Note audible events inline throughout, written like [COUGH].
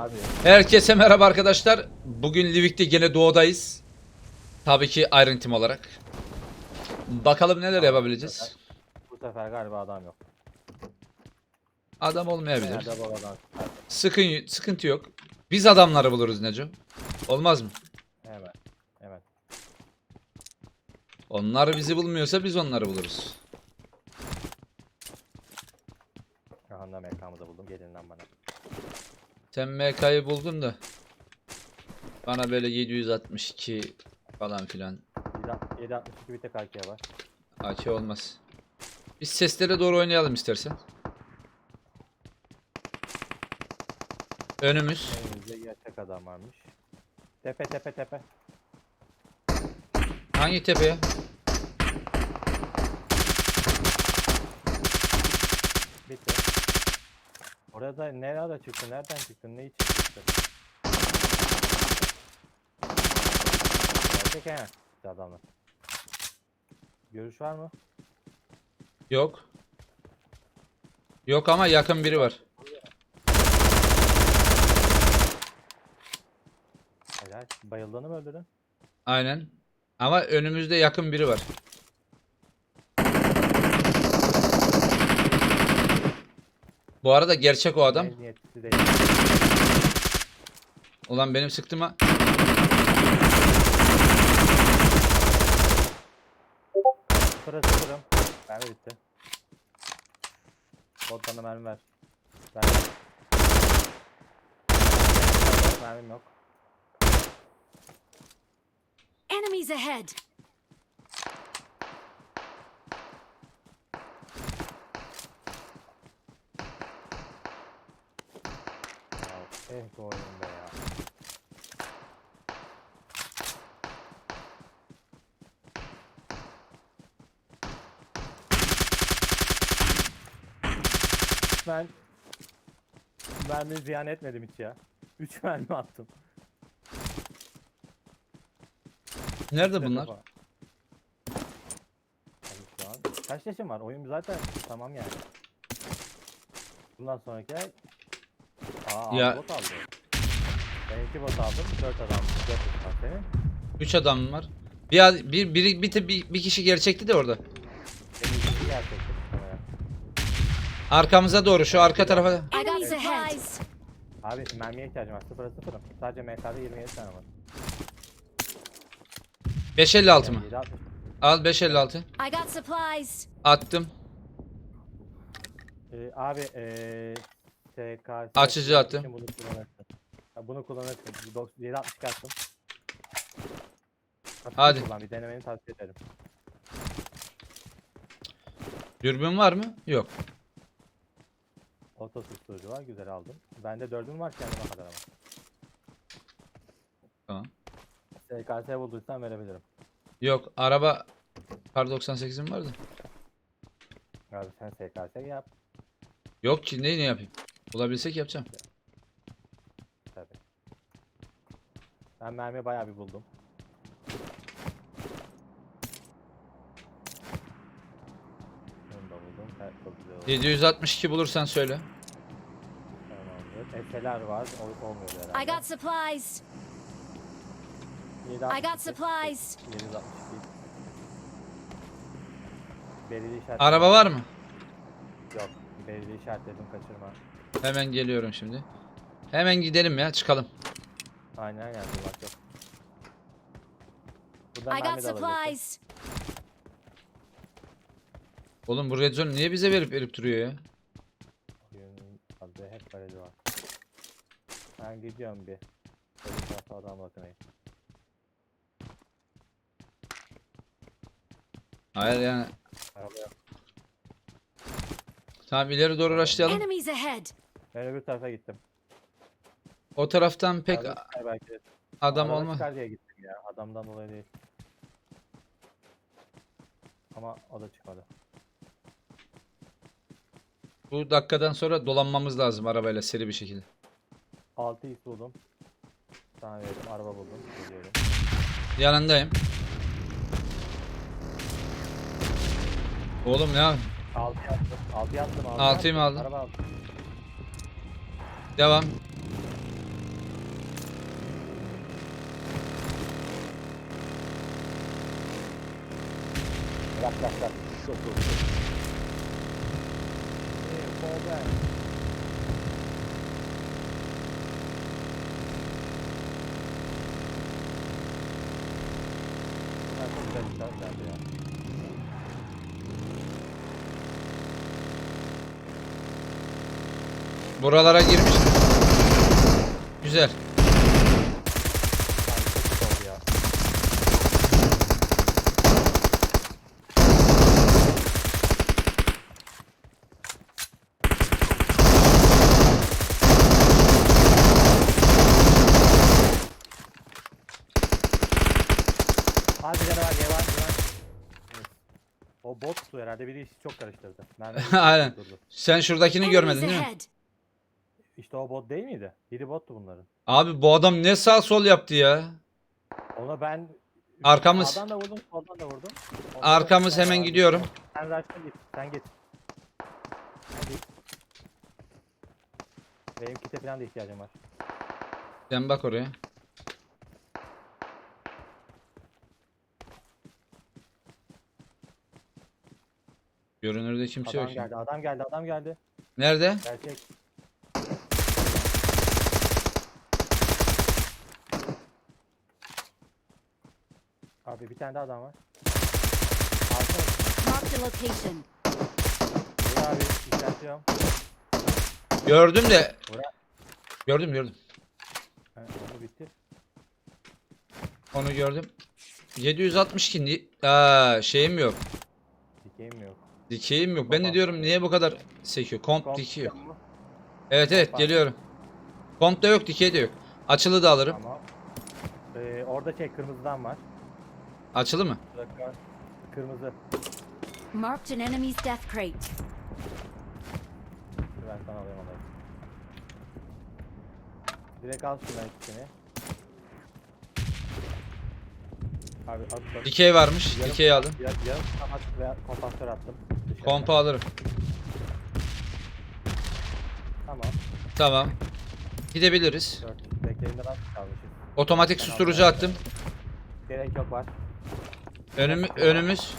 Abi Herkese merhaba arkadaşlar. Bugün Livik'te gene doğudayız. Tabii ki Iron Team olarak. Bakalım neler yapabileceğiz. bu sefer galiba adam yok. Adam olmayabilir. Nerede? Sıkın, sıkıntı yok. Biz adamları buluruz Neco. Olmaz mı? Evet. Evet. Onlar bizi bulmuyorsa biz onları buluruz. Aha da mekamı da buldum. Gelin lan bana. Sen MK'yı buldun da. Bana böyle 762 falan filan. 762 bir tek AK var. AK olmaz. Biz seslere doğru oynayalım istersen. Önümüz. Önümüzde gerçek adam varmış. Tepe tepe tepe. Hangi tepeye? Bitti. Orada nerede çıktı? Nereden çıktı? Ne için çıktı? Gerçek he. İşte adamlar. Görüş var mı? Yok. Yok ama yakın biri var. Helal. Bayıldığını mı öldürdün? Aynen. Ama önümüzde yakın biri var. Bu arada gerçek o adam. Değil. Ulan benim sıktığıma Sıfıra sıfırım. Mermi bitti. Bot bana mermi ver. Ver. Mermim yok. Enemies ahead! Ya, eh bu oyun be ya. Ben mermi ziyan etmedim hiç ya. 3 [LAUGHS] mermi attım. nerede bunlar? Abi şu an kaç yaşım var? Oyun zaten tamam yani. Bundan sonraki ay Aa Ya- bot aldı. Ben iki bot aldım. 4 adam. 4 adam senin. 3 adam var. Bir bir bir bir, bir, bir kişi gerçekti de orada. Benim. Arkamıza doğru şu arka tarafa. Abi mermiye ihtiyacım var. Sıfıra sıfırım. Sadece MK'da 27 tane var. 556 mı? Yani 760. Al 556. I got supplies! Attım. Ee, abi ee, SKS Açıcı attı. için Bunu kullanırsın. Ha, bunu kullanırsın. Bu dok- 762 attım. Hadi. Kullan, bir denemeni tavsiye ederim. Dürbün var mı? Yok. Oto susturucu var. Güzel aldım. Bende dördüm var kendime kadar ama. Tamam. SKS bulduysan verebilirim. Yok araba Kar 98'im vardı. Abi sen SKS yap. Yok ki ne ne yapayım? Bulabilsek yapacağım. Tabii. Ben mermi bayağı bir buldum. Bunu da buldum. Evet, çok güzel oldu. 762 bulursan söyle. Tamamdır. Eseler var. O, olmuyor herhalde. I got supplies! I 762, got supplies! 762. Belirli işaret. Araba var mı? Yok. Belirli işaretledim kaçırma. Hemen geliyorum şimdi. Hemen gidelim ya çıkalım. Aynen aynen. Durmak yok. Buradan I mermi got de alabilirsin. supplies! Oğlum bu red zone niye bize verip verip duruyor ya? Oyunun adı hep kaleci var. Ben gidiyorum bir. Öbür tarafa adam bakmayın. Hayır yani. Araba yok. Tamam ileri doğru uğraşlayalım. Enemies ahead! Ben öbür tarafa gittim. O taraftan pek çıkar belki adam Araba olmaz. çıkar diye gittim ya. Adamdan dolayı değil. Ama o da çıkmadı. Bu dakikadan sonra dolanmamız lazım arabayla seri bir şekilde. 6x buldum. Sana verdim. Araba buldum. Geliyorum. Yanındayım. Oğlum yapayım? 6 yaptım. 6 yaptım. 6 Altıyı mı aldın? Araba aldım. Devam. Bak bak bak. Şok oldu. Buralara girmiştim. Güzel. Hadi gel var gel var. Evet. O bottu herhalde biri işi çok karıştırdı. Mermi [LAUGHS] Aynen. Sen şuradakini görmedin değil mi? İşte o bot değil miydi? Biri bottu bunların. Abi bu adam ne sağ sol yaptı ya. Ona ben Arkamız. sağdan da vurdum, soldan da vurdum. Ondan Arkamız hemen gidiyorum. Sen rush'la git, sen git. Sen git. Benim kite falan da ihtiyacım var. Sen bak oraya. Görünürde kimse Adam yok. geldi, adam geldi, adam geldi. Nerede? Gerçek. Abi bir tane daha adam var. Arkadaş, Marked a location. Abi, işaretliyorum. Gördüm de. Bura- Gördüm gördüm. Ha, oldu bitti. Onu gördüm. 762 ni- Aa, şeyim yok. Dikeyim yok. Dikeyim yok. Ben de diyorum niye bu kadar sekiyor? Komp Komp dikey yok. Evet evet geliyorum. Komp da yok dikey de yok. Açılı da alırım. Tamam. Ee, orada şey kırmızıdan var. Açılı mı? Bir dakika. Kırmızı. Marked an enemy's death crate. Ben sana alayım onları. Direkt al şundan ikisini. Abi at bak. Dikey varmış. Yarım- Dikey aldım. Yarım, yarım saat ve kompansatör attım. Dışarı. Kompa alırım. Tamam. Tamam. Gidebiliriz. Dört. Beklerinde nasıl kalmışız? Otomatik Ben susturucu aldım. attım. Gerek yok var. Önümü, önümüz.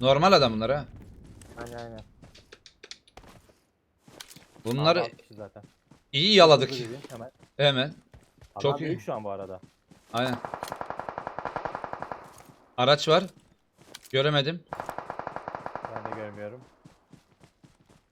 Normal adam bunlar ha. Aynen aynen. Bunları atmışız zaten. iyi yaladık. Hızlı Hemen. Hemen. Adam Çok iyi. büyük şu an bu arada. Aynen. Araç var. Göremedim. Ben de görmüyorum.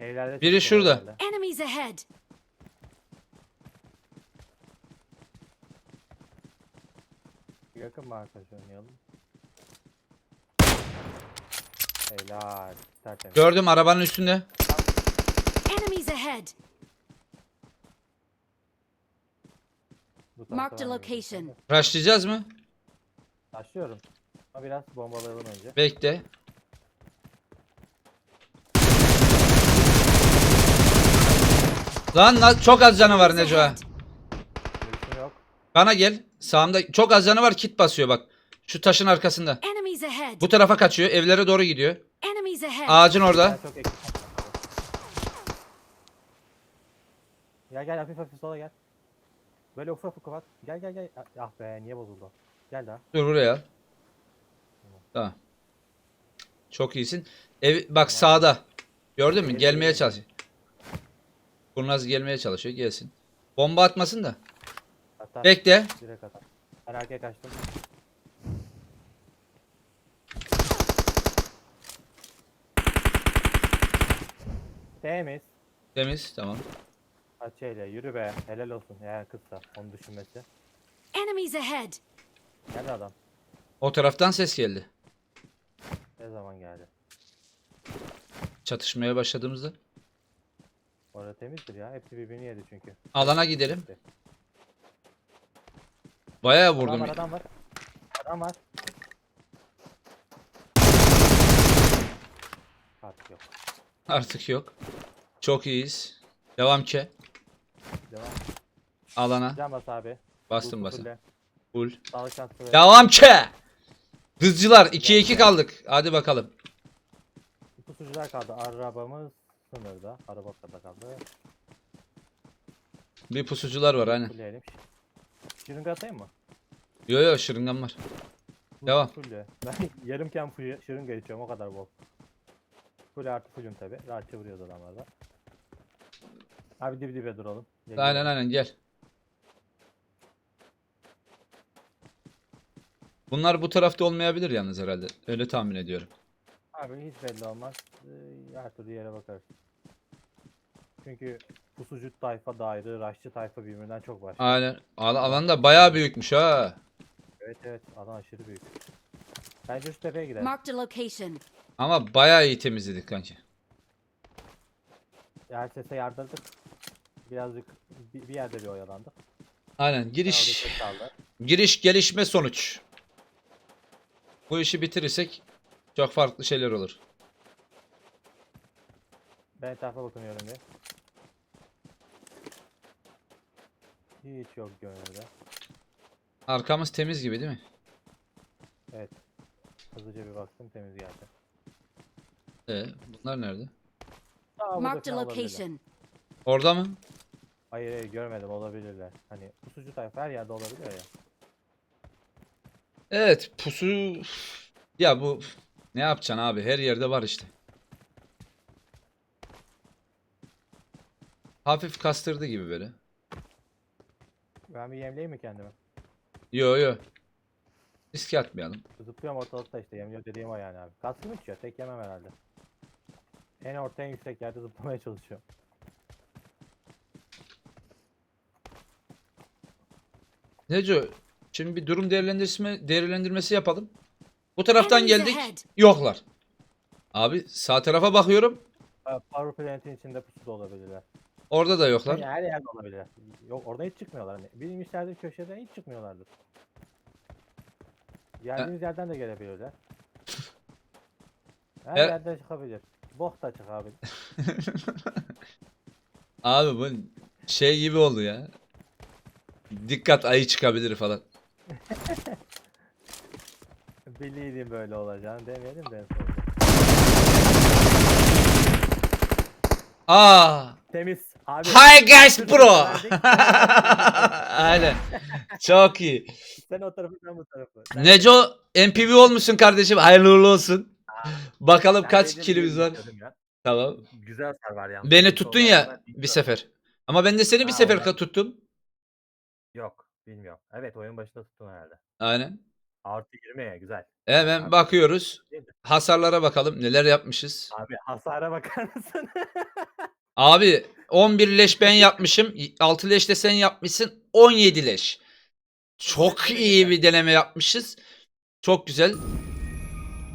Evlerde Biri çıkıyor şurada. herhalde. Enemies ahead. Yakın mı arkadaş oynayalım? Helal. Tertemiz. Gördüm arabanın üstünde. Enemies ahead. Bu taraftan Marked a oynayalım. location. Rushlayacağız mı? Başlıyorum. Ama biraz bombalayalım önce. Bekle. Lan lan çok az canı var Neco ha. Görüşüm yok. Bana gel. Sağımda çok az canı var kit basıyor bak. Şu taşın arkasında. Bu tarafa kaçıyor. Evlere doğru gidiyor. Ağacın orada. Çok eksik. Gel gel hafif hafif sola gel. Böyle ufak ufak bak. Gel gel gel. Ah be niye bozuldu? Gel daha. Dur buraya al. Tamam. Çok iyisin. Ev bak sağda. Gördün mü? Gelmeye çalışıyor. Kurnaz gelmeye çalışıyor. Gelsin. Bomba atmasın da. Hatta Bekle. direkt atar. Ben arkaya kaçtım. Temiz. Temiz. Tamam. Açıyla yürü be. Helal olsun. Eğer kızsa onu düşünmesi. Enemies ahead. Geldi adam. O taraftan ses geldi. Ne zaman geldi? Çatışmaya başladığımızda. Orada temizdir ya. Hepsi birbirini yedi çünkü. Alana gidelim. Bayağı Adam vurdum. var adam var. Adam var. Artık yok. Artık yok. Çok iyiyiz. Devam ki. Devam. Alana. Can bas abi. Bastım bastım. fulle. Full. Sağlık şansı ver. Devam ki. Hızcılar 2'ye 2 kaldık. Hadi bakalım. Pusucular kaldı. Arabamız sınırda. Araba ortada kaldı. Bir pusucular var aynen. Fulleyelim. Şırınga atayım mı? Yo yo şırıngan var. Devam. Full ya. Ben [LAUGHS] yarımken full şırınga içiyorum o kadar bol. Full artı fullüm tabi. Rahatça vuruyoruz adamlar da. Abi dip dibe duralım. Gel, Aynen gel. aynen gel. Bunlar bu tarafta olmayabilir yalnız herhalde. Öyle tahmin ediyorum. Abi hiç belli olmaz. Ee, Her türlü yere bakarız. Çünkü pusucu tayfa da ayrı, raşçı tayfa birbirinden çok var. Aynen. Al alan da bayağı büyükmüş ha. Evet evet alan aşırı büyük. Bence şu tepeye gidelim. Marked a location. Ama bayağı iyi temizledik kanki. Yer sese yardırdık. Birazcık bir, bir yerde bir oyalandık. Aynen giriş kaldı. giriş gelişme sonuç. Bu işi bitirirsek çok farklı şeyler olur. Ben etrafa bakınıyorum bir. Hiç yok gönülde. Arkamız temiz gibi değil mi? Evet. Hızlıca bir baktım temiz geldi. Ee, bunlar nerede? Aa, Marked a location. Orada mı? Hayır hayır görmedim olabilirler. Hani pusucu tayfa her yerde olabiliyor ya. Evet pusu ya bu ne yapacaksın abi her yerde var işte. Hafif kastırdı gibi böyle. Ben bir yemleyeyim mi kendimi? Yo yo. Riske atmayalım. Zıplıyorum ortalıkta işte yemliyor dediğim o yani abi. Kaskım uçuyor tek yemem herhalde. En orta en yüksek yerde zıplamaya çalışıyorum. Neco şimdi bir durum değerlendirmesi değerlendirmesi yapalım. Bu taraftan Enemies geldik. ahead. Yoklar. Abi sağ tarafa bakıyorum. Ha, Power plant'in içinde pusu da olabilirler. Orada da yoklar. Yani her yerde olabilirler. Yok oradan hiç çıkmıyorlar. Hani bilinmişlerdir köşeden hiç çıkmıyorlardır. Geldiğimiz yerden de gelebilirler. [LAUGHS] Her Evet. yerden çıkabilir. Bok da çıkabilir. [LAUGHS] Abi bu şey gibi oldu ya. Dikkat ayı çıkabilir falan. [LAUGHS] Biliydim böyle olacağını demeyelim de. en sonunda. Aa! Temiz. Abi. Hi guys bro. [LAUGHS] Aynen. Çok iyi. Sen o tarafı ben bu tarafı. Sen- Neco MPV olmuşsun kardeşim. Hayırlı uğurlu olsun. Bakalım sen kaç benim kilimiz var. istiyordum ya. Tamam. Güzel sar var yalnız. Beni tuttun ya ben bir sefer. Ama ben de seni bir Ha, sefer ka- tuttum. Yok bilmiyorum. Evet oyun başında tuttun herhalde. Aynen. Artı 20 ya güzel. Hemen Abi. bakıyoruz. Hasarlara bakalım neler yapmışız. Abi hasara bakar mısın? [LAUGHS] Abi 11 leş ben yapmışım. 6 leş de sen yapmışsın. 17 leş. Çok iyi bir deneme yapmışız. Çok güzel.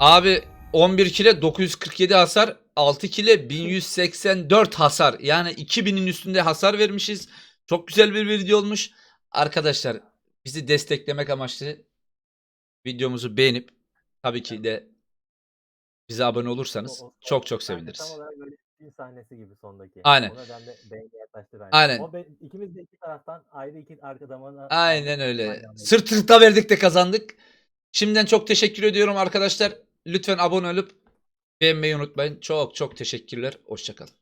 Abi 11 kile 947 hasar. 6 kile 1184 hasar. Yani 2000'in üstünde hasar vermişiz. Çok güzel bir video olmuş. Arkadaşlar bizi desteklemek amaçlı videomuzu beğenip tabii ki de bize abone olursanız O- o- çok çok seviniriz. Film sahnesi gibi sondaki. Aynen. Ona ben de beğeni yaklaştı bence. Aynen. O be, ikimiz de iki taraftan ayrı iki arka damana. Aynen öyle. Aynen. Sırt sırta verdik de kazandık. Şimdiden çok teşekkür ediyorum arkadaşlar. Lütfen abone olup beğenmeyi unutmayın. Çok çok teşekkürler. Hoşçakalın.